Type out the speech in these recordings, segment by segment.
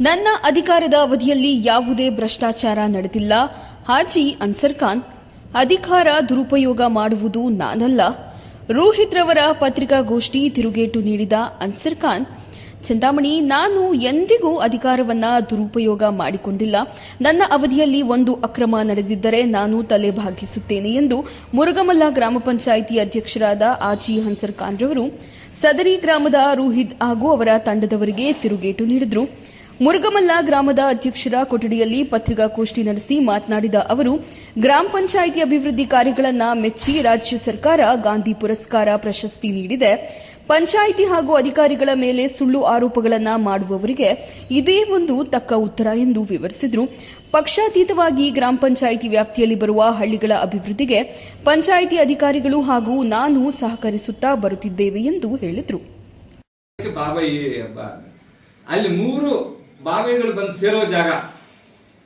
ನನ್ನ ಅಧಿಕಾರದ ಅವಧಿಯಲ್ಲಿ ಯಾವುದೇ ಭ್ರಷ್ಟಾಚಾರ ನಡೆದಿಲ್ಲ. ಹಾಜಿ ಅನ್ಸರ್ ಖಾನ್, ಅಧಿಕಾರ ದುರುಪಯೋಗ ಮಾಡುವುದು ನಾನಲ್ಲ. ರೋಹಿತ್ ರವರ ಪತ್ರಿಕಾಗೋಷ್ಠಿ ತಿರುಗೇಟು ನೀಡಿದ ಅನ್ಸರ್ ಖಾನ್ ಚಿಂತಾಮಣಿ ನಾನು ಎಂದಿಗೂ ಅಧಿಕಾರವನ್ನ ದುರುಪಯೋಗ ಮಾಡಿಕೊಂಡಿಲ್ಲ. ನನ್ನ ಅವಧಿಯಲ್ಲಿ ಒಂದು ಅಕ್ರಮ ನಡೆದಿದ್ದರೆ ನಾನು ತಲೆ ಭಾಗಿಸುತ್ತೇನೆ ಎಂದು ಮುರುಗಮಲ್ಲ ಗ್ರಾಮ ಪಂಚಾಯಿತಿ ಅಧ್ಯಕ್ಷರಾದ ಆಜಿ ಹನ್ಸರ್ ಖಾನ್ ರವರು ಸದರಿ ಗ್ರಾಮದ ರೋಹಿತ್ ಹಾಗೂ ಅವರ ತಂಡದವರಿಗೆ ತಿರುಗೇಟು ನೀಡಿದರು. ಮುರುಗಮಲ್ಲ ಗ್ರಾಮದ ಅಧ್ಯಕ್ಷರ ಕೊಠಡಿಯಲ್ಲಿ ಪತ್ರಿಕಾಗೋಷ್ಠಿ ನಡೆಸಿ ಮಾತನಾಡಿದ ಅವರು, ಗ್ರಾಮ ಪಂಚಾಯಿತಿ ಅಭಿವೃದ್ಧಿ ಕಾರ್ಯಗಳನ್ನು ಮೆಚ್ಚಿ ರಾಜ್ಯ ಸರ್ಕಾರ ಗಾಂಧಿ ಪುರಸ್ಕಾರ ಪ್ರಶಸ್ತಿ ನೀಡಿದೆ. ಪಂಚಾಯಿತಿ ಹಾಗೂ ಅಧಿಕಾರಿಗಳ ಮೇಲೆ ಸುಳ್ಳು ಆರೋಪಗಳನ್ನು ಮಾಡುವವರಿಗೆ ಇದೇ ಒಂದು ತಕ್ಕ ಉತ್ತರ ಎಂದು ವಿವರಿಸಿದರು. ಪಕ್ಷಾತೀತವಾಗಿ ಗ್ರಾಮ ಪಂಚಾಯಿತಿ ವ್ಯಾಪ್ತಿಯಲ್ಲಿ ಬರುವ ಹಳ್ಳಿಗಳ ಅಭಿವೃದ್ಧಿಗೆ ಪಂಚಾಯಿತಿ ಅಧಿಕಾರಿಗಳು ಹಾಗೂ ನಾನು ಸಹಕರಿಸುತ್ತಾ ಬರುತ್ತಿದ್ದೇವೆ ಎಂದು ಹೇಳಿದರು. ಬಾವಿಗಳು ಬಂದು ಸೇರೋ ಜಾಗ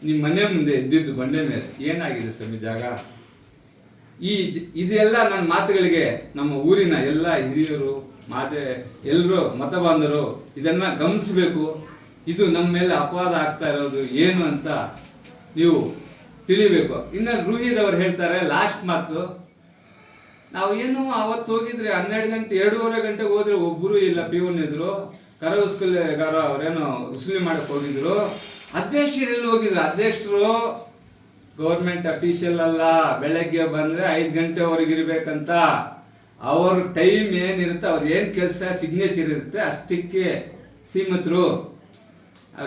ನಿಮ್ಮ ಮನೆ ಮುಂದೆ ಇದ್ದಿದ್ದು ಬಂಡೆ ಮೇಲೆ. ಏನಾಗಿದೆ ಸ್ವಾಮಿ ಜಾಗ? ಈ ಇದೆಲ್ಲ ನನ್ನ ಮಾತುಗಳಿಗೆ ನಮ್ಮ ಊರಿನ ಎಲ್ಲ ಹಿರಿಯರು, ಮಾತೆ ಎಲ್ಲರೂ ಮತಬಾಂಧವರು ಇದನ್ನ ಗಮನಿಸಬೇಕು. ಇದು ನಮ್ಮ ಮೇಲೆ ಅಪವಾದ ಆಗ್ತಾ ಇರೋದು ಏನು ಅಂತ ನೀವು ತಿಳಿಬೇಕು. ಇನ್ನು ರೂಹಿದವರು ಹೇಳ್ತಾರೆ, ಲಾಸ್ಟ್ ಮಾತು, ನಾವು ಏನು ಅವತ್ತು ಹೋಗಿದ್ರೆ ಹನ್ನೆರಡು ಗಂಟೆ, ಎರಡೂವರೆ ಗಂಟೆಗೆ ಹೋದ್ರೆ ಒಬ್ಬರು ಇಲ್ಲ ಪಿವನ್ ಇದ್ರು. ಕರ ಅವರೇನು ಅವರೇನೋ ಉಸುಲಿ ಮಾಡಕ್ ಹೋಗಿದ್ರು. ಅಧ್ಯಕ್ಷರು ಹೋಗಿದ್ರು. ಅಧ್ಯಕ್ಷರು ಗೌರ್ಮೆಂಟ್ ಅಫಿಷಿಯಲ್ ಅಲ್ಲ. ಬೆಳಗ್ಗೆ ಬಂದ್ರೆ ಐದು ಗಂಟೆವರೆಗೆ ಇರಬೇಕಂತ. ಅವ್ರ ಟೈಮ್ ಏನಿರುತ್ತೆ, ಅವ್ರ ಏನು ಕೆಲಸ ಸಿಗ್ನೇಚರ್ ಇರುತ್ತೆ, ಅಷ್ಟಕ್ಕೆ ಸೀಮಿತರು.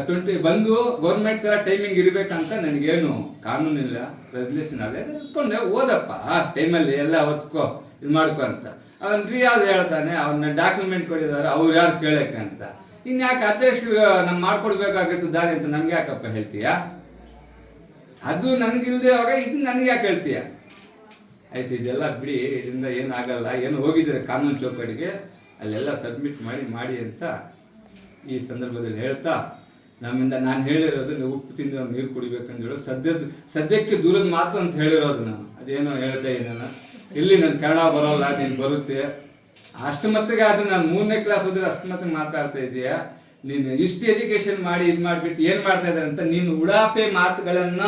ಟ್ವೆಂಟಿ ಬಂದು ಗೌರ್ಮೆಂಟ್ ಥರ ಟೈಮಿಂಗ್ ಇರಬೇಕಂತ ನನಗೇನು ಕಾನೂನಿಲ್ಲ. ರೆಸಲ್ಯೂಷನ್ ಅದೇ ಇಟ್ಕೊಂಡೆ, ಓದಪ್ಪ. ಆ ಟೈಮಲ್ಲಿ ಎಲ್ಲ ಹೊತ್ಕೋ ಇದು ಮಾಡ್ಕೊ ಅಂತ. ಅವನ್ ರಿಯಾಜ್ ಹೇಳ್ತಾನೆ ಅವ್ರನ್ನ ಡಾಕ್ಯುಮೆಂಟ್ ಕೊಟ್ಟಿದ್ದಾರೆ, ಅವ್ರು ಯಾರು ಕೇಳಕ್ಕೆ ಅಂತ ಇನ್ಯಾಕೆ ಅಧ್ಯಕ್ಷರು ನಮ್ ಮಾಡ್ಕೊಡ್ಬೇಕಾಗಿತ್ತು ದಾರಿ ಅಂತ ನಮ್ಗೆ ಯಾಕಪ್ಪ ಹೇಳ್ತೀಯ? ಅದು ನನಗಿಲ್ದೆ ಅವಾಗ ಇದು ನನಗೆ ಯಾಕೆ ಹೇಳ್ತೀಯ? ಆಯ್ತು, ಇದೆಲ್ಲ ಬಿಡಿ, ಇದರಿಂದ ಏನಾಗಲ್ಲ, ಏನು ಹೋಗಿದ್ರೆ ಕಾನೂನು ಚೌಕಟ್ಟಿಗೆ, ಅಲ್ಲೆಲ್ಲ ಸಬ್ಮಿಟ್ ಮಾಡಿ ಮಾಡಿ ಅಂತ ಈ ಸಂದರ್ಭದಲ್ಲಿ ಹೇಳ್ತಾ, ನಮ್ಮಿಂದ ನಾನು ಹೇಳಿರೋದು ನೀವು ಉಪ್ಪು ತಿಂದು ನೀರು ಕುಡಿಬೇಕಂತ ಹೇಳೋ, ಸದ್ಯದ, ಸದ್ಯಕ್ಕೆ ದೂರದ ಮಾತು ಅಂತ ಹೇಳಿರೋದು ನಾನು. ಅದೇನೋ ಹೇಳ್ದೆ ನಾನು. ಇಲ್ಲಿ ನನ್ ಕನ್ನಡ ಬರೋಲ್ಲ, ನೀನು ಬರುತ್ತೆ. ಅಷ್ಟು ಮತ್ತಿಗೆ ಆದ್ರೆ ನಾನು ಮೂರನೇ ಕ್ಲಾಸ್ ಹೋದ್ರೆ ಅಷ್ಟು ಮತ್ತೆ ಮಾತಾಡ್ತಾ ಇದೀಯಾ ನೀನು ಇಷ್ಟು ಎಜುಕೇಶನ್ ಮಾಡಿ ಇದು ಮಾಡ್ಬಿಟ್ಟು ಏನ್ ಮಾಡ್ತಾ ಇದ್ದಾರೆ ಅಂತ ನೀನು ಉಡಾಪೆ ಮಾತುಗಳನ್ನ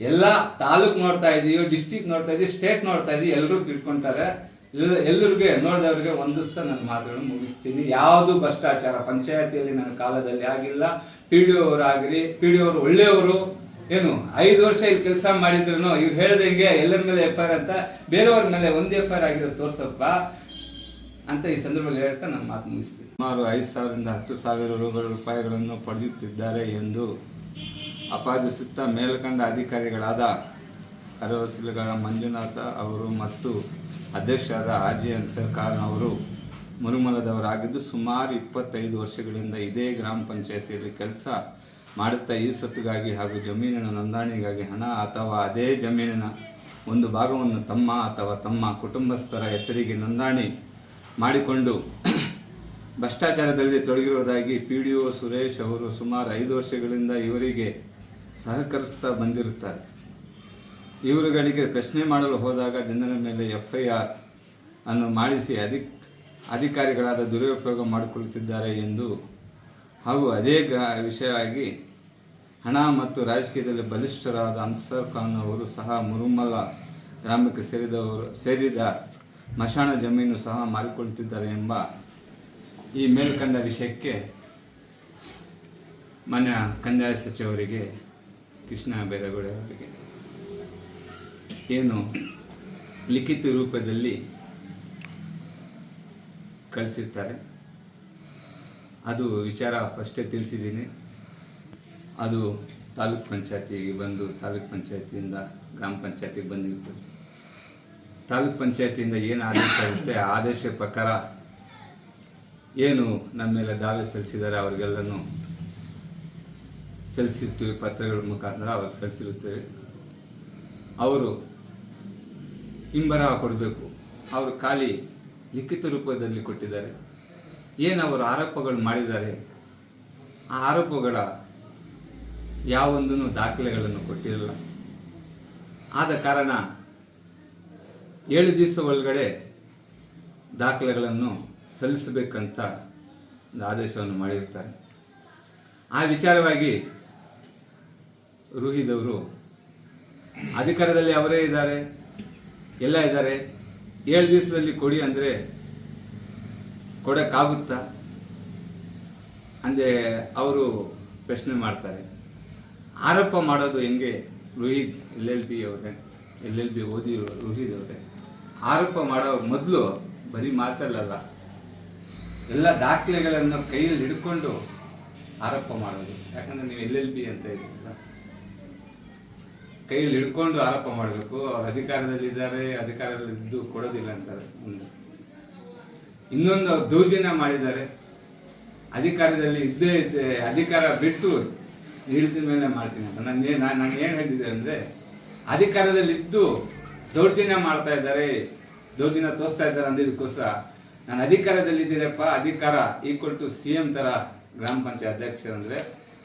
ಎಲ್ಲ ತಾಲೂಕ್ ನೋಡ್ತಾ ಇದೀಯೋ ಡಿಸ್ಟಿಕ್ ನೋಡ್ತಾ ಇದೀವಿ ಸ್ಟೇಟ್ ನೋಡ್ತಾ ಇದೀವಿ ಎಲ್ಲರೂ ತಿಳ್ಕೊಂತಾರೆ. ಎಲ್ಲ- ಎಲ್ಲರಿಗೆ, ನೋಡಿದವ್ರಿಗೆ ಒಂದಿಸ್ತಾ ನನ್ನ ಮಾತುಗಳನ್ನು ಮುಗಿಸ್ತೀನಿ. ಯಾವುದು ಭ್ರಷ್ಟಾಚಾರ, ಪಂಚಾಯತಿಯಲ್ಲಿ ನನ್ನ ಕಾಲದಲ್ಲಿ ಆಗಿಲ್ಲ. ಪಿ ಡಿ ಅವರಾಗ್ರಿ ಪಿ ಡಿ ಅವರು ಒಳ್ಳೆಯವರು ಏನು, ಐದು ವರ್ಷ ಇಲ್ಲಿ ಕೆಲಸ ಮಾಡಿದ್ರು ಇವ್ರು ಹೇಳ್ದಂಗೆ ಎಲ್ಲರ ಮೇಲೆ ಎಫ್ ಐ ಆರ್ ಅಂತ, ಬೇರೆಯವ್ರ ಮೇಲೆ ಒಂದು ಎಫ್ ಐ ಆರ್ ಆಗಿರೋದು ತೋರ್ಸಪ್ಪ ಅಂತ ಈ ಸಂದರ್ಭದಲ್ಲಿ ಹೇಳ್ತಾ ನನ್ನ ಮಾತು ಮುಗಿಸ್ತೀನಿ. ಸುಮಾರು ಐದು ಸಾವಿರದಿಂದ ಹತ್ತು ಸಾವಿರ ರೂಪಾಯಿಗಳನ್ನು ಪಡೆಯುತ್ತಿದ್ದಾರೆ ಎಂದು ಅಪಾದಿಸುತ್ತಾ ಮೇಲ್ಕಂಡ ಅಧಿಕಾರಿಗಳಾದ ಕರವಸಿಲುಗಳ ಮಂಜುನಾಥ ಅವರು ಮತ್ತು ಅಧ್ಯಕ್ಷರಾದ ಆಜಿ ಅನ್ಸರ್ ಖಾನ್ ಅವರು ಮುರುಮಲದವರಾಗಿದ್ದು ಸುಮಾರು ಇಪ್ಪತ್ತೈದು ವರ್ಷಗಳಿಂದ ಇದೇ ಗ್ರಾಮ ಪಂಚಾಯತಿಯಲ್ಲಿ ಕೆಲಸ ಮಾಡುತ್ತಾ ಈ ಸೊತ್ತುಗಾಗಿ ಹಾಗೂ ಜಮೀನಿನ ನೋಂದಣಿಗಾಗಿ ಹಣ ಅಥವಾ ಅದೇ ಜಮೀನಿನ ಒಂದು ಭಾಗವನ್ನು ತಮ್ಮ ಅಥವಾ ತಮ್ಮ ಕುಟುಂಬಸ್ಥರ ಹೆಸರಿಗೆ ನೋಂದಣಿ ಮಾಡಿಕೊಂಡು ಭ್ರಷ್ಟಾಚಾರದಲ್ಲಿ ತೊಡಗಿರುವುದಾಗಿ ಪಿ ಡಿ ಒ ಸುರೇಶ್ ಅವರು ಸುಮಾರು ಐದು ವರ್ಷಗಳಿಂದ ಇವರಿಗೆ ಸಹಕರಿಸುತ್ತಾ ಬಂದಿರುತ್ತಾರೆ. ಇವರುಗಳಿಗೆ ಪ್ರಶ್ನೆ ಮಾಡಲು ಹೋದಾಗ ಜನರ ಮೇಲೆ ಎಫ್ ಐ ಆರ್ ಅನ್ನು ಮಾಡಿಸಿ ಅಧಿಕ್, ಅಧಿಕಾರಿಗಳಾದ ದುರುಪಯೋಗ ಮಾಡಿಕೊಳ್ಳುತ್ತಿದ್ದಾರೆ ಎಂದು ಹಾಗೂ ಅದೇ ವಿಷಯವಾಗಿ ಹಣ ಮತ್ತು ರಾಜಕೀಯದಲ್ಲಿ ಬಲಿಷ್ಠರಾದ ಅನ್ಸರ್ ಖಾನ್ ಅವರು ಸಹ ಮುರುಮಲ ಗ್ರಾಮಕ್ಕೆ ಸೇರಿದವರು ಸೇರಿದ ಮಶಾಣ ಜಮೀನು ಸಹ ಮಾರಿಕೊಳ್ಳುತ್ತಿದ್ದಾರೆ ಎಂಬ ಈ ಮೇಲ್ಕಂಡ ವಿಷಯಕ್ಕೆ ಮಾನ್ಯ ಕಂದಾಯ ಸಚಿವರಿಗೆ, ಕೃಷ್ಣ ಬೈರೇಗೌಡ ಅವರಿಗೆ ಏನು ಲಿಖಿತ ರೂಪದಲ್ಲಿ ಕಳಿಸಿರ್ತಾರೆ. ಅದು ವಿಚಾರ ಫಸ್ಟೇ ತಿಳಿಸಿದ್ದೀನಿ. ಅದು ತಾಲೂಕ್ ಪಂಚಾಯತಿಗೆ ಬಂದು ತಾಲೂಕ್ ಪಂಚಾಯತಿಯಿಂದ ಗ್ರಾಮ ಪಂಚಾಯತಿಗೆ ಬಂದಿರ್ತದೆ ತಾಲೂಕ್ ಪಂಚಾಯತಿಯಿಂದ ಏನು ಆದೇಶ ಇರುತ್ತೆ ಆದೇಶ ಪ್ರಕಾರ ಏನು ನಮ್ಮ ಮೇಲೆ ದಾವೆ ಸಲ್ಲಿಸಿದ್ದಾರೆ ಅವರಿಗೆಲ್ಲನೂ ಸಲ್ಲಿಸಿರ್ತೀವಿ, ಪತ್ರಗಳ ಮುಖಾಂತರ ಅವ್ರು ಸಲ್ಲಿಸಿರುತ್ತೇವೆ. ಅವರು ಹಿಂಬರಹ ಕೊಡಬೇಕು. ಅವರು ಖಾಲಿ ಲಿಖಿತ ರೂಪದಲ್ಲಿ ಕೊಟ್ಟಿದ್ದಾರೆ. ಏನು ಅವರು ಆರೋಪಗಳು ಮಾಡಿದ್ದಾರೆ? ಆ ಆರೋಪಗಳ ಯಾವೊಂದನ್ನು ದಾಖಲೆಗಳನ್ನು ಕೊಟ್ಟಿರಲ್ಲ ಆದ ಕಾರಣ ಏಳು ದಿವಸ ಒಳಗಡೆ ದಾಖಲೆಗಳನ್ನು ಸಲ್ಲಿಸಬೇಕಂತ ಒಂದು ಆದೇಶವನ್ನು ಮಾಡಿರ್ತಾರೆ ಆ ವಿಚಾರವಾಗಿ ರೂಹಿದವರು ಅಧಿಕಾರದಲ್ಲಿ ಅವರೇ ಇದ್ದಾರೆ, ಎಲ್ಲ ಇದ್ದಾರೆ. ಏಳು ದಿವಸದಲ್ಲಿ ಕೊಡಿ ಅಂದರೆ ಕೊಡೋಕ್ಕಾಗುತ್ತಾ? ಅಂದರೆ ಅವರು ಪ್ರಶ್ನೆ ಮಾಡ್ತಾರೆ. ಆರೋಪ ಮಾಡೋದು ಹೆಂಗೆ? ರೋಹಿತ್ ಎಲ್ ಎಲ್ ಬಿ ಅವರೇ, ಎಲ್ ಎಲ್ ಬಿ ಓದಿ ರೋಹಿತ್ ಅವರೇ. ಆರೋಪ ಮಾಡೋ ಮೊದಲು ಬರೀ ಮಾತಲ್ಲಲ್ಲ. ಎಲ್ಲ ದಾಖಲೆಗಳನ್ನು ಕೈಯಲ್ಲಿ ಹಿಡ್ಕೊಂಡು ಆರೋಪ ಮಾಡೋದು. ಯಾಕಂದರೆ ನೀವು ಎಲ್ ಎಲ್ ಬಿ ಅಂತ ಇದ್ದೀರಲ್ಲ ಕೈಯಲ್ಲಿ ಹಿಡ್ಕೊಂಡು ಆರೋಪ ಮಾಡಬೇಕು. ಅವ್ರು ಅಧಿಕಾರದಲ್ಲಿದ್ದಾರೆ ಅಧಿಕಾರದಲ್ಲಿ ಇದ್ದು ಕೊಡೋದಿಲ್ಲ ಅಂತಾರೆ. ಇನ್ನೊಂದು ದೌರ್ಜನ್ಯ ಮಾಡಿದ್ದಾರೆ. ಅಧಿಕಾರದಲ್ಲಿ ಇದ್ದೇ ಇದ್ದೆ ಅಧಿಕಾರ ಬಿಟ್ಟು ನಿಲ್ತಿನ ಮೇಲೆ ಮಾಡ್ತೀನಿ ಅಂತ. ನಾನು ಏನು ನಾನು ಏನು ಹೇಳಿದ್ದೆ ಅಂದರೆ ಅಧಿಕಾರದಲ್ಲಿ ಇದ್ದು ದೌರ್ಜನ್ಯ ಮಾಡ್ತಾ ಇದ್ದಾರೆ, ದೌರ್ಜನ್ಯ ತೋರಿಸ್ತಾ ಇದ್ದಾರೆ ಅಂದಿದ್ದಕ್ಕೋಸ್ಕರ ನಾನು ಅಧಿಕಾರದಲ್ಲಿದ್ದೀರಪ್ಪ, ಅಧಿಕಾರ ಈಕ್ವಲ್ ಟು ಸಿ ಎಂ ಥರ ಗ್ರಾಮ ಪಂಚಾಯತ್ ಅಧ್ಯಕ್ಷರಂದರೆ,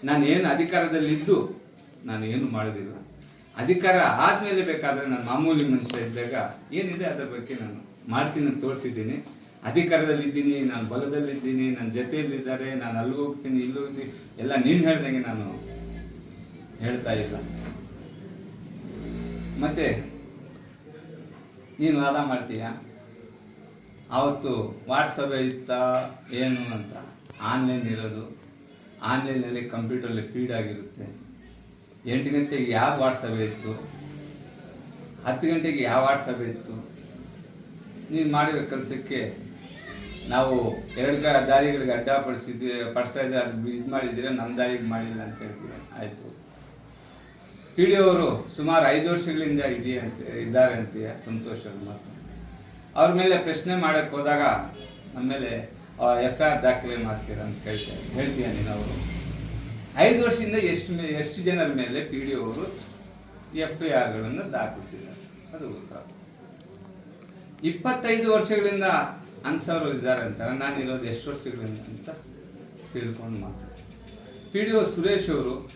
ನಾನು ಏನು ಅಧಿಕಾರದಲ್ಲಿದ್ದು ನಾನು ಏನು ಮಾಡೋದಿಲ್ಲ. ಅಧಿಕಾರ ಆದಮೇಲೆ ಬೇಕಾದರೆ ನಾನು ಮಾಮೂಲಿ ಮನುಷ್ಯ ಇದ್ದಾಗ ಏನಿದೆ ಅದರ ಬಗ್ಗೆ ನಾನು ಮಾಡ್ತೀನಿ ತೋರಿಸಿದ್ದೀನಿ. ಅಧಿಕಾರದಲ್ಲಿದ್ದೀನಿ, ನಾನು ಬಲದಲ್ಲಿದ್ದೀನಿ ನನ್ನ ಜೊತೆಯಲ್ಲಿದ್ದಾರೆ, ನಾನು ಅಲ್ಲಿ ಹೋಗ್ತೀನಿ, ಇಲ್ಲಿ ಹೋಗ್ತೀನಿ. ಎಲ್ಲ ನೀನು ಹೇಳ್ದಂಗೆ ನಾನು ಹೇಳ್ತಾ ಇಲ್ಲ. ಮತ್ತೆ, ನೀನು ವಾದ ಮಾಡ್ತೀಯ? ಆವತ್ತು ವಾಟ್ಸಪ್ ಇತ್ತಾ ಏನು ಅಂತ? ಆನ್ಲೈನ್ ಇರೋದು. ಆನ್ಲೈನಲ್ಲಿ ಕಂಪ್ಯೂಟರಲ್ಲಿ ಫೀಡ್ ಆಗಿರುತ್ತೆ. ಎಂಟು ಗಂಟೆಗೆ ಯಾವ ವಾಟ್ಸಪ್ ಇತ್ತು? ಹತ್ತು ಗಂಟೆಗೆ ಯಾವ ವಾಟ್ಸಪ್ ಇತ್ತು? ನೀನು ಮಾಡಿರೋ ಕೆಲಸಕ್ಕೆ ನಾವು ಎರಡು ದಾರಿಗಳಿಗೆ ಅಡ್ಡ ಪಡಿಸಿದ್ವಿ ಪಡಿಸ್ತಾ ಇದ್ರೆ ಅದು ಇದು ಮಾಡಿದ್ದೀರಾ ನಮ್ಮ ದಾರಿಗೆ ಮಾಡಿಲ್ಲ ಅಂತ ಹೇಳ್ತೀವಿ. ಆಯಿತು. ಪಿ ಡಿ ಅವರು ಸುಮಾರು ಐದು ವರ್ಷಗಳಿಂದ ಇದೆಯಾ ಅಂತ, ಇದ್ದಾರೆ ಅಂತೀಯ ಸಂತೋಷ ಮಾತು. ಅವ್ರ ಮೇಲೆ ಪ್ರಶ್ನೆ ಮಾಡಕ್ಕೆ ಹೋದಾಗ ನಮ್ಮ ಮೇಲೆ ಎಫ್ ಐ ಆರ್ ದಾಖಲೆ ಮಾಡ್ತೀರಾ ಅಂತ ಹೇಳ್ತಾರೆ ಹೇಳ್ತೀಯ ನೀನು ಅವರು. ಐದು ವರ್ಷದಿಂದ ಎಷ್ಟು ಮೇ, ಎಷ್ಟು ಜನರ ಮೇಲೆ ಪಿ ಡಿ ಅವರು ಎಫ್ ಐ ಆರ್ಗಳನ್ನು ದಾಖಲಿಸಿದ್ದಾರೆ? ಅದು ಉತ್ತರ ಇಪ್ಪತ್ತೈದು ವರ್ಷಗಳಿಂದ ಅನ್ಸವರು ಇದ್ದಾರೆ ಅಂತ. ನಾನು ಇರೋದು ಎಷ್ಟು ವರ್ಷಗಳಿಂದ ಅಂತ ತಿಳ್ಕೊಂಡು ಮಾತು ಪಿ ಡಿ ಒ ಸುರೇಶ್ ಅವರು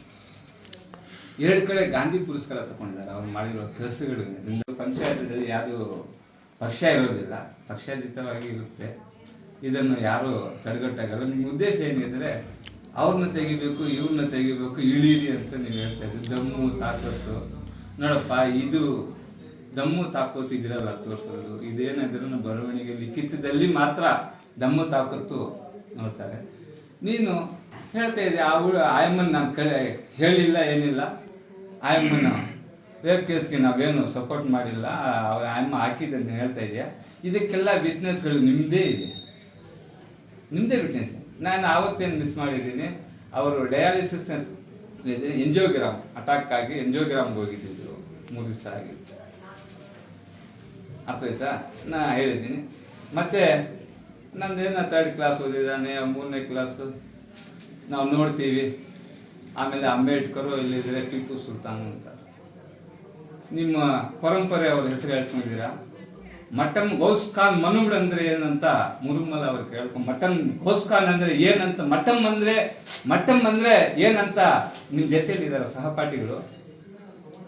ಎರಡು ಕಡೆ ಗಾಂಧಿ ಪುರಸ್ಕಾರ ತಗೊಂಡಿದ್ದಾರೆ. ಅವ್ರು ಮಾಡಿರೋ ಕೆಲಸಗಳಿಗೆ. ಪಂಚಾಯತದಲ್ಲಿ ಯಾವುದು ಪಕ್ಷ ಇರೋದಿಲ್ಲ. ಪಕ್ಷಾತೀತವಾಗಿ ಇರುತ್ತೆ. ಇದನ್ನು ಯಾರು ತಡೆಗಟ್ಟಾಗಲ್ಲ. ನಿಮ್ಮ ಉದ್ದೇಶ ಏನಿದ್ರೆ ಅವ್ರನ್ನ ತೆಗಿಬೇಕು, ಇವ್ರನ್ನ ತೆಗಿಬೇಕು ಇಳೀರಿ ಅಂತ ನೀವು ಹೇಳ್ತಾ ಇದ್ದೀರಿ. ದಮ್ಮು, ತಾಕತ್ತು. ನೋಡಪ್ಪ, ಇದು ದಮ್ಮು ತಾಕೋತಿದ್ದೀರಲ್ಲ ತೋರಿಸೋದು ಇದೇನಾದ್ರೂ ಬರವಣಿಗೆ ಲಿಖಿತದಲ್ಲಿ ಮಾತ್ರ ದಮ್ಮು ತಾಕತ್ತು ನೋಡ್ತಾರೆ. ನೀನು ಹೇಳ್ತಾ ಇದ್ದೆ, ಆ ಆಯಮ್ಮನ್ ನಾನು ಕಡೆ ಹೇಳಿಲ್ಲ, ಏನಿಲ್ಲ. ಆಯಮ್ಮನ ರೇಪ್ ಕೇಸ್ಗೆ ನಾವೇನು ಸಪೋರ್ಟ್ ಮಾಡಿಲ್ಲ. ಅವ್ರ ಆಯಮ್ಮ ಹಾಕಿದೆ ಅಂತ ಹೇಳ್ತಾ ಇದೆಯಾ? ಇದಕ್ಕೆಲ್ಲ ವಿಟ್ನೆಸ್ಗಳು ನಿಮ್ಮದೇ ಇದೆ. ನಿಮ್ಮದೇ ವಿಟ್ನೆಸ್ ನಾನು ಆವತ್ತೇನು ಮಿಸ್ ಮಾಡಿದ್ದೀನಿ. ಅವರು ಡಯಾಲಿಸಿಸ್ ಎಂಜೋಗ್ರಾಮ್ ಅಟ್ಯಾಕ್ ಆಗಿ ಎಂಜೋಗ್ರಾಮ್ಗೆ ಹೋಗಿದ್ದಿದ್ರು. ಮೂರು ದಿವಸ ಆಗಿ ಅರ್ಥ ಆಯ್ತಾ ನಾ ಹೇಳಿದ್ದೀನಿ. ಮತ್ತೆ ನಂದೇನ ತರ್ಡ್ ಕ್ಲಾಸ್ ಓದಿದ್ದಾನೆ, ಮೂರನೇ ಕ್ಲಾಸು ನಾವು ನೋಡ್ತೀವಿ. ಆಮೇಲೆ ಅಂಬೇಡ್ಕರು ಇಲ್ಲಿದ್ರೆ ಟಿಪ್ಪು ಸುಲ್ತಾನ್ ಅಂತ. ನಿಮ್ಮ ಪರಂಪರೆ ಅವ್ರ ಹೆಸರು ಹೇಳ್ಕೊಂಡಿದ್ದೀರಾ? ಮಟನ್ ಗೌಸ್ ಖಾನ್ ಮನುಗಳು ಅಂದ್ರೆ ಏನಂತ ಮುರುಮಲ್ ಅವ್ರು ಕೇಳ್ಕೊಂಡು ಮಟನ್ ಘೋಸ್ ಖಾನ್ ಅಂದ್ರೆ ಏನಂತ ಮಟಮ್ ಅಂದ್ರೆ ಮಟಮ್ ಅಂದ್ರೆ ಏನಂತ ನಿಮ್ ಜೊತೆಯಲ್ಲಿ ಇದಾರ ಸಹಪಾಠಿಗಳು.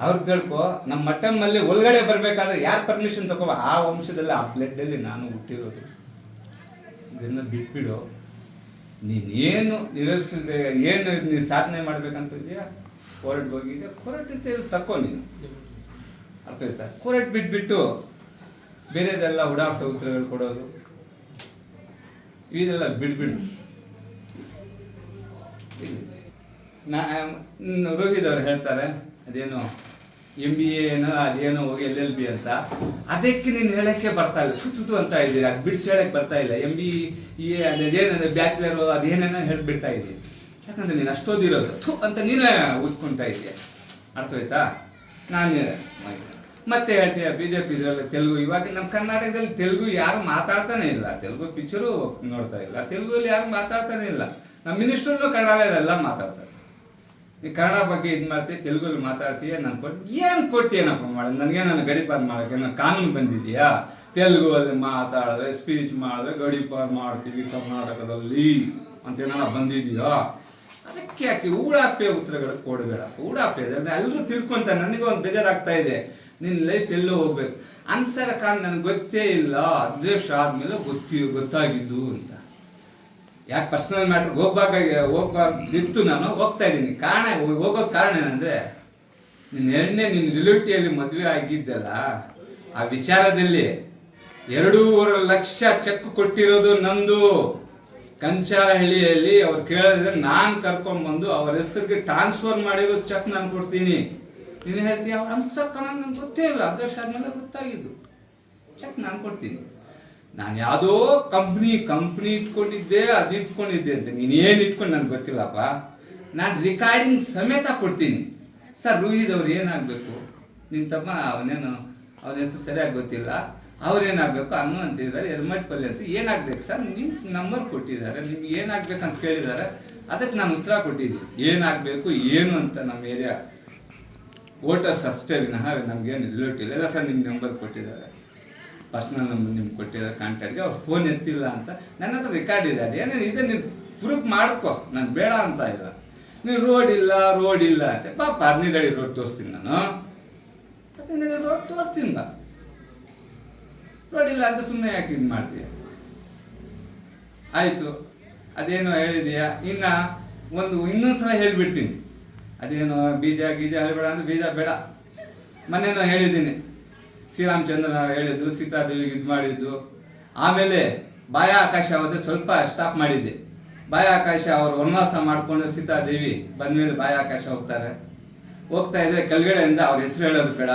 ಅವ್ರು ತಿಳ್ಕೊ ನಮ್ಮ ಮಟ್ಟಮ್ಮಲ್ಲಿ ಒಳಗಡೆ ಬರ್ಬೇಕಾದ್ರೆ ಯಾರು ಪರ್ಮಿಷನ್ ತಗೋ ಆ ವಂಶದಲ್ಲಿ ಆ ಬ್ಲಡ್ಡಲ್ಲಿ ನಾನು ಹುಟ್ಟಿರೋದು. ಇದನ್ನ ಬಿಟ್ಬಿಡು. ನೀನೇನು ನಿರಕ್ಷಿಸ ಏನು ನೀನು ಸಾಧನೆ ಮಾಡ್ಬೇಕಂತಿದ್ಯಾ ಕೋರಟ್ ಹೋಗಿದ್ಯಾ ಕೋರ್ಟ್ ತಕ್ಕೋ ನೀನು. ಅರ್ಥ ಆಯ್ತಾ ಕೋರ್ಟ್ ಬಿಟ್ಬಿಟ್ಟು ಬೇರೆದೆಲ್ಲ ಉಡಾಫೆ ಉತ್ತರಗಳು ಕೊಡೋದು. ಇದೆಲ್ಲ ಬಿಡ್ಬಿಡು ನಾ ರೋಹಿತ್ ಅವ್ರು ಹೇಳ್ತಾರೆ ಅದೇನು ಎಂ ಬಿ ಏನೋ, ಅದೇನೋ ಹೋಗಿ ಎಲ್ ಎಲ್ ಬಿ ಅಂತ. ಅದಕ್ಕೆ ನೀನು ಹೇಳಕ್ಕೆ ಬರ್ತಾ ಇಲ್ಲ. ಸುತ್ತು ಅಂತ ಇದ್ದೀರಿ? ಅದು ಬಿಡಿಸಿ ಹೇಳಕ್ಕೆ ಬರ್ತಾ ಇಲ್ಲ. ಎಂ ಬಿ ಈ ಅದೇನಂದ್ರೆ ಬ್ಯಾಚುಲರು ಅದೇನೇನೋ ಹೇಳ್ಬಿಡ್ತಾ ಇದ್ದೀನಿ ಯಾಕಂದ್ರೆ ನೀನು ಅಷ್ಟೋದಿರೋದು ಥು ಅಂತ ನೀನೇ ಇದೆಯಾ ಅರ್ಥ ಆಯ್ತಾ ನಾನು ಮತ್ತೆ ಹೇಳ್ತೀಯ ಬಿ ಜೆ ಪಿ ತೆಲುಗು. ಇವಾಗ ನಮ್ಮ ಕರ್ನಾಟಕದಲ್ಲಿ ತೆಲುಗು ಯಾರು ಮಾತಾಡ್ತಾನೆ ಇಲ್ಲ. ತೆಲುಗು ಪಿಕ್ಚರು ನೋಡ್ತಾ ಇಲ್ಲ. ತೆಲುಗಲ್ಲಿ ಯಾರು ಮಾತಾಡ್ತಾನೆ ಇಲ್ಲ. ನಮ್ಮ ಮಿನಿಸ್ಟ್ರು ಕನ್ನಡದಲ್ಲೆಲ್ಲ ಮಾತಾಡ್ತಾರೆ. ಈ ಕನ್ನಡ ಬಗ್ಗೆ ಇದು ಮಾಡ್ತೀಯ, ತೆಲುಗಲ್ಲಿ ಮಾತಾಡ್ತೀಯ ನಾನು ಕೊಟ್ಟು ಏನು ಕೊಟ್ಟೇನಪ್ಪ ಮಾಡ? ನನಗೆ ನನ್ನ ಗಡಿಪಾರ್ ಮಾಡೋಕ್ಕೆ ನನ್ನ ಕಾನೂನು ಬಂದಿದೆಯಾ? ತೆಲುಗುವಲ್ಲಿ ಮಾತಾಡಿದ್ರೆ ಸ್ಪೀಚ್ ಮಾಡಿದ್ರೆ ಗಡಿಪಾರ್ ಮಾಡ್ತೀವಿ ಕರ್ನಾಟಕದಲ್ಲಿ ಅಂತ ಏನಾರ ಬಂದಿದೆಯಾ? ಅದಕ್ಕೆ ಯಾಕೆ ಊಡಾಪೆ ಉತ್ತರಗಳು ಕೊಡಬೇಡ? ಊಡಾಪೆ ಅಂದರೆ ಎಲ್ಲರೂ ತಿಳ್ಕೊಂತಾರೆ, ನನಗೆ ಒಂದು ಬೇಜಾರಾಗ್ತಾ ಇದೆ. ನಿನ್ನ ಲೈಫ್ ಎಲ್ಲೋ ಹೋಗ್ಬೇಕು. ಅನ್ಸರ ಕಾನ್ ನನಗೆ ಗೊತ್ತೇ ಇಲ್ಲ, ಅಧ್ಯಕ್ಷ ಆದ್ಮೇಲೆ ಗೊತ್ತಿ ಗೊತ್ತಾಗಿದ್ದು ಅಂತ. ಯಾಕೆ ಪರ್ಸನಲ್ ಮ್ಯಾಟ್ರ್ ಹೋಗ್ಬೇಕಾಗಿ ಹೋಗ್ಬಾರ್ದಿತ್ತು ನಾನು, ಹೋಗ್ತಾ ಇದ್ದೀನಿ. ಕಾರಣ ಹೋಗೋ ಕಾರಣ ಏನಂದ್ರೆ ನಿನ್ನ ಎರಡನೇ ನಿನ್ನ ರಿಲೇಟಿಯಲ್ಲಿ ಮದುವೆ ಆಗಿದ್ದಲ್ಲ, ಆ ವಿಚಾರದಲ್ಲಿ ಎರಡೂವರೆ ಲಕ್ಷ ಚೆಕ್ ಕೊಟ್ಟಿರೋದು ನಂದು. ಕಂಚಾರಹಳ್ಳಿಯಲ್ಲಿ ಅವ್ರು ಕೇಳಿದ್ರೆ ನಾನು ಕರ್ಕೊಂಡ್ಬಂದು ಅವ್ರ ಹೆಸರಿಗೆ ಟ್ರಾನ್ಸ್ಫರ್ ಮಾಡಿರೋ ಚೆಕ್ ನಾನು ಕೊಡ್ತೀನಿ. ನೀನು ಹೇಳ್ತೀನಿ ಅವ್ರ ಅನ್ಸರ್ ನನ್ಗೆ ಗೊತ್ತೇ ಇಲ್ಲ. ಅದೃಷ್ಟ ಆದ್ಮೇಲೆ ಗೊತ್ತಾಗಿದ್ದು. ಚೆಕ್ ನಾನು ಕೊಡ್ತೀನಿ. ನಾನು ಯಾವುದೋ ಕಂಪ್ನಿ ಕಂಪ್ನಿ ಇಟ್ಕೊಂಡಿದ್ದೆ, ಅದು ಇಟ್ಕೊಂಡಿದ್ದೆ ಅಂತ ನೀನು ಏನು ಇಟ್ಕೊಂಡು ನನಗೆ ಗೊತ್ತಿಲ್ಲಪ್ಪ. ನಾನು ರೆಕಾರ್ಡಿಂಗ್ ಸಮೇತ ಕೊಡ್ತೀನಿ. ಸರ್ ರೂಹಿದವ್ರು ಏನಾಗಬೇಕು? ನಿನ್ನ ತಮ್ಮ ಅವನೇನು, ಅವನ ಹೆಸರು ಸರಿಯಾಗಿ ಗೊತ್ತಿಲ್ಲ. ಅವ್ರೇನಾಗಬೇಕು? ಅನ್ನು ಅಂತ ಇದ್ದಾರೆ ಎರ್ಮಟ್ಪಲ್ಲಿ ಅಂತ. ಏನಾಗ್ಬೇಕು ಸರ್? ನಿಮ್ಮ ನಂಬರ್ ಕೊಟ್ಟಿದ್ದಾರೆ. ನಿಮ್ಗೆ ಅಂತ ಕೇಳಿದ್ದಾರೆ ಅದಕ್ಕೆ ನಾನು ಉತ್ತರ ಕೊಟ್ಟಿದ್ದೀನಿ. ಏನಾಗಬೇಕು, ಏನು ಅಂತ ನಮ್ಮ ಏರಿಯಾ ವೋಟರ್ಸ್ ಅಷ್ಟೇ ವಿನಃ, ನಮ್ಗೇನು ರಿಲೇಟಿವ್ ಇಲ್ಲ. ಸರ್ ನಿಮ್ಮ ನಂಬರ್ ಕೊಟ್ಟಿದ್ದಾರೆ. ಪರ್ಸ್ನಲ್ ನಂಬರ್ ನಿಮ್ಗೆ ಕೊಟ್ಟಿದ್ದಾರೆ ಕಾಂಟ್ಯಾಕ್ಟ್ಗೆ ಅವ್ರು ಫೋನ್ ಎತ್ತಿಲ್ಲ ಅಂತ ನನ್ನ ಹತ್ರ ರೆಕಾರ್ಡ್ ಇದೆ. ಅದು ಏನೇನು ಇದೆ, ನೀನು ಪ್ರೂಫ್ ಮಾಡ್ಕೊ. ನಾನು ಬೇಡ ಅಂತ ಇಲ್ಲ. ನೀವು ರೋಡ್ ಇಲ್ಲ ರೋಡ್ ಇಲ್ಲ ಅಂತ. ಪಾಪ ಹದಿನೈದು ಅಡಿ ರೋಡ್ ತೋರಿಸ್ತೀನಿ ನಾನು. ಹದಿನೈದು ರೋಡ್ ತೋರಿಸ್ತೀನಿ ಬಾ. ರೋಡ್ ಇಲ್ಲ ಅಂತ ಸುಮ್ಮನೆ ಯಾಕೆ ಇದು ಮಾಡ್ತೀಯ? ಆಯಿತು. ಅದೇನೋ ಹೇಳಿದೀಯಾ? ಇನ್ನ ಒಂದು ಇನ್ನೊಂದು ಸಲ ಹೇಳಿಬಿಡ್ತೀನಿ. ಅದೇನೋ ಬೀಜ ಗೀಜ ಹೇಳಬೇಡ ಅಂದ್ರೆ ಬೀಜ ಬೇಡ. ಮನೇನೋ ಹೇಳಿದ್ದೀನಿ. ಶ್ರೀರಾಮಚಂದ್ರ ಹೇಳಿದ್ರು ಸೀತಾದೇವಿಗೆ ಇದು ಮಾಡಿದ್ದು. ಆಮೇಲೆ ಬಾಯ ಆಕಾಶ ಸ್ವಲ್ಪ ಸ್ಟಾಪ್ ಮಾಡಿದ್ದೆ. ಬಾಯ ಆಕಾಶ ಅವರು ವನವಾಸ ಮಾಡಿಕೊಂಡು ಸೀತಾದೇವಿ ಬಂದ್ಮೇಲೆ ಬಾಯ ಆಕಾಶ ಹೋಗ್ತಾರೆ. ಹೋಗ್ತಾ ಇದ್ರೆ ಕೆಳಗಡೆಯಿಂದ ಅವ್ರ ಹೆಸರು ಹೇಳೋದು ಬೇಡ.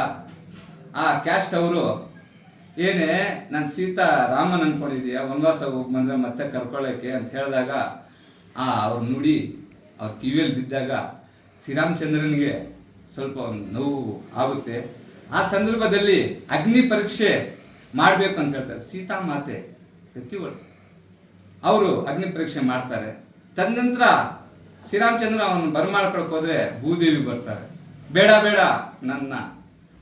ಆ ಕ್ಯಾಸ್ಟ್ ಅವರು, ಏನೇ ನಾನು ಸೀತಾ ರಾಮನ್ ಅನ್ಕೊಂಡಿದೀಯ ವನವಾಸ ಹೋಗಿ ಬಂದ್ರೆ ಮತ್ತೆ ಕರ್ಕೊಳ್ಳೋಕೆ ಅಂತ ಹೇಳಿದಾಗ, ಆ ಅವ್ರ ನುಡಿ, ಅವ್ರ ಕಿವಿಯಲ್ಲಿ ಬಿದ್ದಾಗ ಶ್ರೀರಾಮಚಂದ್ರನಿಗೆ ಸ್ವಲ್ಪ ಒಂದು ನೋವು ಆಗುತ್ತೆ. ಆ ಸಂದರ್ಭದಲ್ಲಿ ಅಗ್ನಿ ಪರೀಕ್ಷೆ ಮಾಡಬೇಕು ಅಂತ ಹೇಳ್ತಾರೆ. ಸೀತಾ ಮಾತೆ ಪ್ರತಿವರ್ಷ ಅವರು ಅಗ್ನಿ ಪರೀಕ್ಷೆ ಮಾಡ್ತಾರೆ. ತದನಂತರ ಶ್ರೀರಾಮಚಂದ್ರ ಅವನು ಬರಮಾಡ್ಕೊಳಕ್ ಹೋದ್ರೆ ಭೂದೇವಿ ಬರ್ತಾರೆ. ಬೇಡ ಬೇಡ, ನನ್ನ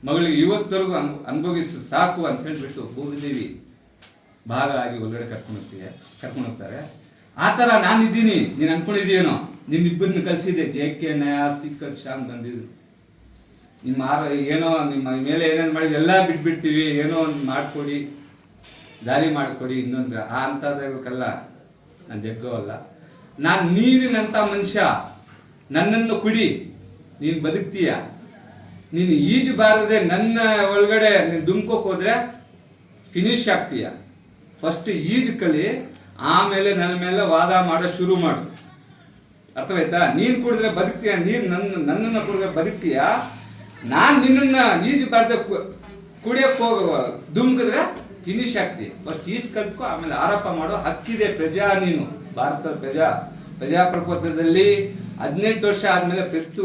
ಮಗಳಿಗೆ ಇವತ್ತರೆಗೂ ಅನ್, ಅನುಭವಿಸು, ಸಾಕು ಅಂತ ಹೇಳಿಬಿಟ್ಟು ಭೂದೇವಿ ಭಾಗ ಆಗಿ ಒಳಗಡೆ ಕರ್ಕೊಂಡು ಹೋಗ್ತೀಯ ಕರ್ಕೊಂಡು ಹೋಗ್ತಾರೆ ಆ ಥರ ನಾನಿದ್ದೀನಿ. ನೀನು ಅನ್ಕೊಂಡಿದ್ದೀನೋ ನಿನ್ನಿಬ್ಬರನ್ನ ಕಳಿಸಿದೆ ಜೆ ಕೆ ನಯಾ ಸಿಕ್ಕರ್, ಶ್ಯಾಮ್ ಬಂದಿದ್ರು. ನಿಮ್ಮ ಆರ ಏನೋ ನಿಮ್ಮ ಮೇಲೆ ಏನೇನು ಮಾಡಿ ಎಲ್ಲ ಬಿಟ್ಬಿಡ್ತೀವಿ, ಏನೋ ಒಂದು ಮಾಡಿಕೊಡಿ, ದಾರಿ ಮಾಡಿಕೊಡಿ, ಇನ್ನೊಂದು ಆ ಅಂಥದ್ದಕ್ಕೆಲ್ಲ ನಾನು ಜಗ್ಗೋ ಅಲ್ಲ. ನಾನು ನೀರಿನಂಥ ಮನುಷ್ಯ, ನನ್ನನ್ನು ಕುಡಿ, ನೀನು ಬದುಕ್ತೀಯ? ನೀನು ಈಜು ಬಾರದೆ ನನ್ನ ಒಳಗಡೆ ನೀನು ದುಮ್ಕೋಕ್ ಹೋದ್ರೆ ಫಿನಿಶ್ ಆಗ್ತೀಯ? ಫಸ್ಟ್ ಈಜು ಕಲಿ, ಆಮೇಲೆ ನನ್ನ ಮೇಲೆ ವಾದ ಮಾಡೋ ಶುರು ಮಾಡು. ಅರ್ಥವಾಯ್ತಾ? ನೀನು ಕುಡಿದ್ರೆ ಬದುಕ್ತೀಯ? ನೀನು ನನ್ನ ನನ್ನನ್ನು ಕುಡಿದ್ರೆ ಬದುಕ್ತೀಯ? ನಾನ್ ನಿನ್ನನ್ನ ಈಜು ಬರ್ದ ಕುಡಿಯಕ್ ಹೋಗ, ಧುಮ್ಕಿದ್ರೆ ಫಿನಿಶ್ ಆಗ್ತಿ. ಫಸ್ಟ್ ಈಜ್ ಕಲ್ತ್ಕೊ, ಆಮೇಲೆ ಆರೋಪ ಮಾಡೋ ಹಕ್ಕಿದೆ ಪ್ರಜಾ ನೀನು. ಭಾರತದ ಪ್ರಜಾ, ಪ್ರಜಾಪ್ರಭುತ್ವದಲ್ಲಿ ಹದಿನೆಂಟು ವರ್ಷ ಆದ್ಮೇಲೆ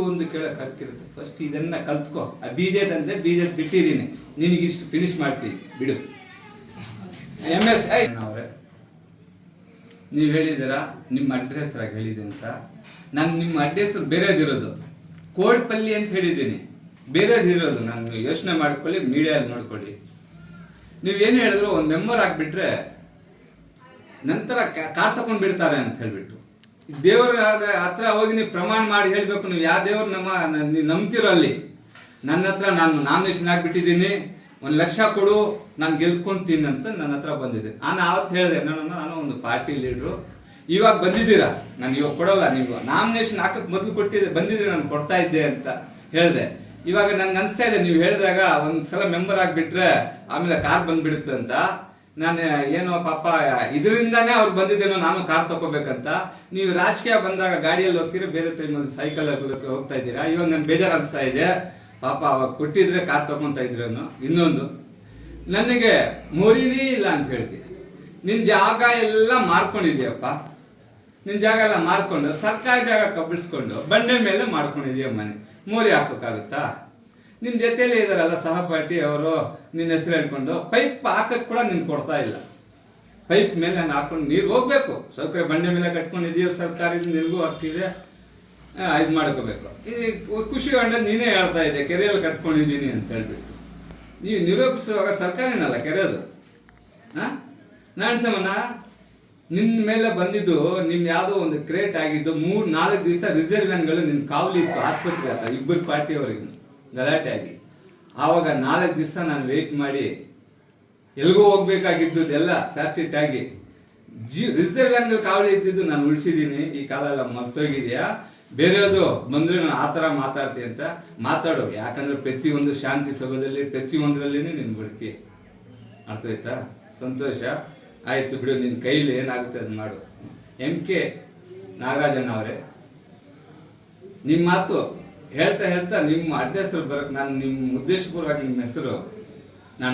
ಒಂದು ಕೇಳಕ್ ಹಕ್ಕಿರುತ್ತೆ ಫಸ್ಟ್ ಇದನ್ನ ಕಲ್ತ್ಕೊ. ಆ ಬೀಜದಂತೆ ಬೀಜದ ಬಿಟ್ಟಿದ್ದೀನಿ. ನಿನಗಿಷ್ಟು ಫಿನಿಶ್ ಮಾಡ್ತೀನಿ ಬಿಡು. ಎಂ ಎಸ್ ಐ ಅವರೇ ನೀವು ಹೇಳಿದ್ದೀರಾ? ನಿಮ್ಮ ಅಡ್ರೆಸ್ ಆಗಿ ಹೇಳಿದೆ ಅಂತ. ನಾನು ನಿಮ್ಮ ಅಡ್ರೆಸ್ ಬೇರೆದಿರೋದು. ಕೋಡ್ಪಲ್ಲಿ ಅಂತ ಹೇಳಿದ್ದೀನಿ. ಬೇರೆದಿರೋದು ನಾನು ಯೋಚನೆ ಮಾಡ್ಕೊಳ್ಳಿ ಮೀಡಿಯಲ್ಲಿ ನೋಡ್ಕೊಳ್ಳಿ. ಏನು ಹೇಳಿದ್ರು, ಒಂದು ಮೆಂಬರ್ ಆಗಿಬಿಟ್ರೆ ನಂತರ ಕಾ- ತಗೊಂಡು ಬಿಡ್ತಾರೆ ಅಂತ ಹೇಳ್ಬಿಟ್ಟು. ದೇವರ ಹತ್ರ ಹೋಗಿ ನೀವು ಪ್ರಮಾಣ ಮಾಡಿ ಹೇಳಬೇಕು, ನೀವು ಯಾವ ದೇವ್ರು ನಮ್ಮ ನೀವು ನಂಬ್ತಿರೋ ಅಲ್ಲಿ ನನ್ನ ಹತ್ರ ನಾನು ನಾಮಿನೇಷನ್ ಆಗಿಬಿಟ್ಟಿದ್ದೀನಿ, ಒಂದು ಲಕ್ಷ ಕೊಡು, ನಾನು ಗೆಲ್ಕೊಂತೀನಿ ಅಂತ ನನ್ನ ಹತ್ರ ಬಂದಿದೆ. ನಾನು ಆವತ್ತು ಹೇಳಿದೆ ನಾನು ನಾನು ಒಂದು ಪಾರ್ಟಿ ಲೀಡ್ರು. ಇವಾಗ ಬಂದಿದ್ದೀರಾ? ನಾನು ಇವಾಗ ಕೊಡಲ್ಲ, ನೀವು ನಾಮಿನೇಷನ್ ಹಾಕಕ್ಕೆ ಮೊದಲು ಕೊಟ್ಟಿದ್ದೆ ಬಂದಿದ್ರೆ ನಾನು ಕೊಡ್ತಾ ಇದ್ದೆ ಅಂತ ಹೇಳಿದೆ. ಇವಾಗ ನನ್ಗೆ ಅನಿಸ್ತಾ ಇದೆ, ನೀವು ಹೇಳಿದಾಗ ಒಂದು ಸಲ ಮೆಂಬರ್ ಆಗಿಬಿಟ್ರೆ ಆಮೇಲೆ ಕಾರ್ ಬಂದ್ಬಿಡುತ್ತೆ ಅಂತ. ನಾನು, ಏನೋ ಪಾಪ, ಇದರಿಂದಾನೇ ಅವ್ರು ಬಂದಿದ್ದೇನೋ ನಾನು ಕಾರ್ ತಗೋಬೇಕಂತ ನೀವು ರಾಜಕೀಯ ಬಂದಾಗ ಗಾಡಿಯಲ್ಲಿ ಹೋಗ್ತೀರಾ, ಬೇರೆ ಟೈಮಲ್ಲಿ ಸೈಕಲ್ ಹೋಗ್ತಾ ಇದ್ದೀರಾ? ಇವಾಗ ನನ್ಗೆ ಬೇಜಾರು ಅನಿಸ್ತಾ ಇದೆ. ಪಾಪ, ಅವಾಗ ಕೊಟ್ಟಿದ್ರೆ ಕಾರ್ ತಗೊಂತ ಇದ್ರೇನು? ಇನ್ನೊಂದು ನನಗೆ ಮೋರಿನೇ ಇಲ್ಲ ಅಂತ ಹೇಳ್ತೀನಿ ನಿನ್ನ ಜಾಗ ಎಲ್ಲ ಮಾರ್ಕೊಂಡಿದ್ಯಪ್ಪ. ನಿನ್ ಜಾಗ ಎಲ್ಲ ಮಾರ್ಕೊಂಡು, ಸರ್ಕಾರಿ ಜಾಗ ಕಬ್ಬಿಸ್ಕೊಂಡು ಬಂಡೆ ಮೇಲೆ ಮಾಡ್ಕೊಂಡಿದೀಯ ಮನೆ. ಮೋರಿ ಹಾಕೋಕ್ಕಾಗುತ್ತಾ? ನಿನ್ ಜೊತೆಲೇ ಇದಾರಲ್ಲ ಸಹಪಾಠಿ ಅವರು ನಿನ್ನ ಹೆಸರು ಹೇಳ್ಕೊಂಡು, ಪೈಪ್ ಹಾಕಕ್ ಕೂಡ ನಿನ್ ಕೊಡ್ತಾ ಇಲ್ಲ. ಪೈಪ್ ಮೇಲೆ ನಾನು ಹಾಕೊಂಡು ನೀರು ಹೋಗ್ಬೇಕು. ಸೌಕರ್ಯ ಬಂಡೆ ಮೇಲೆ ಕಟ್ಕೊಂಡಿದೀಯ ಸರ್ಕಾರದಿಂದ ನಿನಗೂ ಹಕ್ಕಿದೆ. ಇದು ಮಾಡ್ಕೋಬೇಕು. ಇದು ಖುಷಿ ಕಂಡ ನೀನೇ ಹೇಳ್ತಾ ಇದೆ ಕೆರೆಯಲ್ಲಿ ಕಟ್ಕೊಂಡಿದ್ದೀನಿ ಅಂತ ಹೇಳ್ಬಿಟ್ಟು. ನೀವು ನಿರೂಪಿಸುವಾಗ ಸರ್ಕಾರನಲ್ಲ ಕೆರೆಯೋದು ಹಾ ನಾನು ಸಮನ ನಿನ್ನ ಮೇಲೆ ಬಂದಿದ್ದು, ನಿಮ್ ಯಾವ್ದೋ ಒಂದು ಕ್ರಿಯೇಟ್ ಆಗಿದ್ದು, ಮೂರ್, ನಾಲ್ಕು ದಿವಸ ರಿಸರ್ವ್ಯಾನ್ಗಳು ನಿನ್ ಕಾವಲಿ ಇತ್ತು, ಆಸ್ಪತ್ರೆ ಹತ್ರ, ಇಬ್ಬರು ಪಾರ್ಟಿಯವರಿಗೆ ಗಲಾಟೆ ಆಗಿ ಆವಾಗ ನಾಲ್ಕು ದಿವಸ ನಾನು ವೆಯ್ಟ್ ಮಾಡಿ, ಎಲ್ಗೂ ಹೋಗ್ಬೇಕಾಗಿದ್ದು ಎಲ್ಲ ಚಾರ್ಜ್ ಶೀಟ್ ಆಗಿ, ಜಿ ರಿಸರ್ವ್ ಕಾವಲಿ ಇದ್ದಿದ್ದು ನಾನು ಉಳಿಸಿದ್ದೀನಿ ಈ ಕಾಲ ಎಲ್ಲ ಮರ್ತೋಗಿದ್ಯಾ? ಬೇರೆಯದು ಬಂದ್ರೆ ನಾನು ಆ ಥರ ಮಾತಾಡ್ತೀನಿ ಅಂತ ಮಾತಾಡೋ. ಯಾಕಂದ್ರೆ ಪ್ರತಿಯೊಂದು ಶಾಂತಿ ಸಭೆಯಲ್ಲಿ ಪ್ರತಿಯೊಂದರಲ್ಲಿ ನೀನು ಬಿಡ್ತೀಯ ಅರ್ಥ ಆಯ್ತಾ ಸಂತೋಷ. ಆಯ್ತು ಬಿಡು ನಿನ್ನ ಕೈಲಿ ಏನಾಗುತ್ತೆ ಅದನ್ನ ಮಾಡು. ಎಂ ಕೆ ನಾಗರಾಜನ್ ಅವರೇ ನಿಮ್ಮ ಮಾತು ಹೇಳ್ತಾ ಹೇಳ್ತಾ ನಿಮ್ಮ ಹೆಸರು ಬರಕ್ ನಾನು ನಿಮ್ಮ ಉದ್ದೇಶಪೂರ್ವಕ ನಿಮ್ಮ ಹೆಸರು ನಾನು